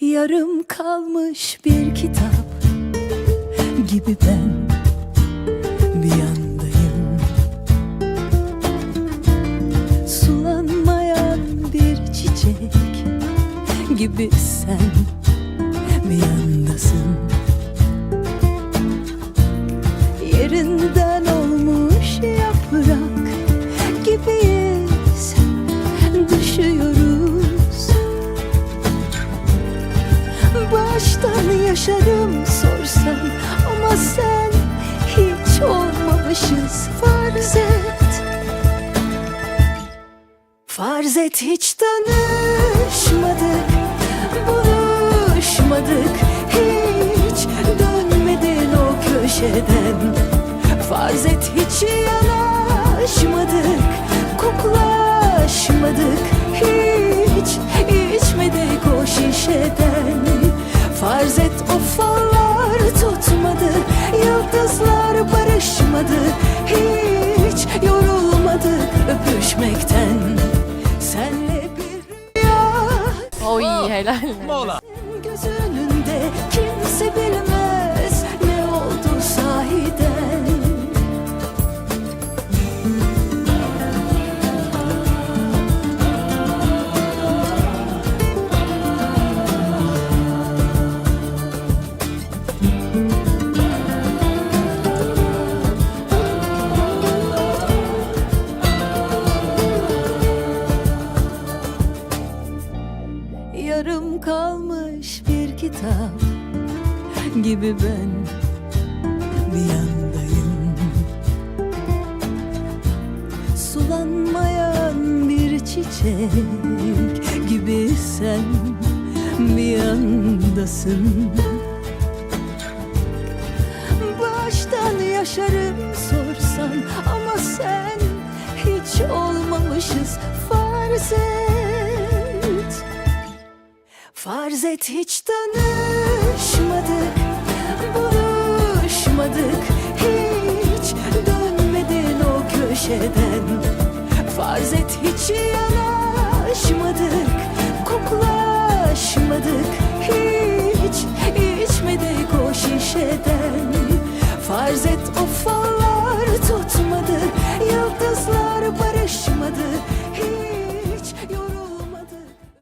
Yarım kalmış bir kitap gibi ben bir yandayım. Sulanmayan bir çiçek gibi sen bir yandasın. Yerinden Baştan yaşarım sorsan Ama sen hiç olmamışız. Farz et. Farz et hiç tanışmadık Buluşmadık. Hiç dönmedin o köşeden. Farz et hiç yanaşmadık Koklaşmadık Farz et o fallar tutmadı Yıldızlar barışmadı Hiç yorulmadık öpüşmekten. Senle bir rüya Oy helal. Göz önünde Yarım kalmış bir kitap gibi ben bir yandayım Sulanmayan bir çiçek gibi sen bir yandasın Baştan yaşarım sorsan ama sen hiç olmamışız. Farz et Farz et hiç tanışmadık, buluşmadık hiç Dönmedin o köşeden. Farz et hiç yanaşmadık, koklaşmadık hiç içmedik o şişeden. Farz et ufalar tutmadı, yıldızlar barışmadı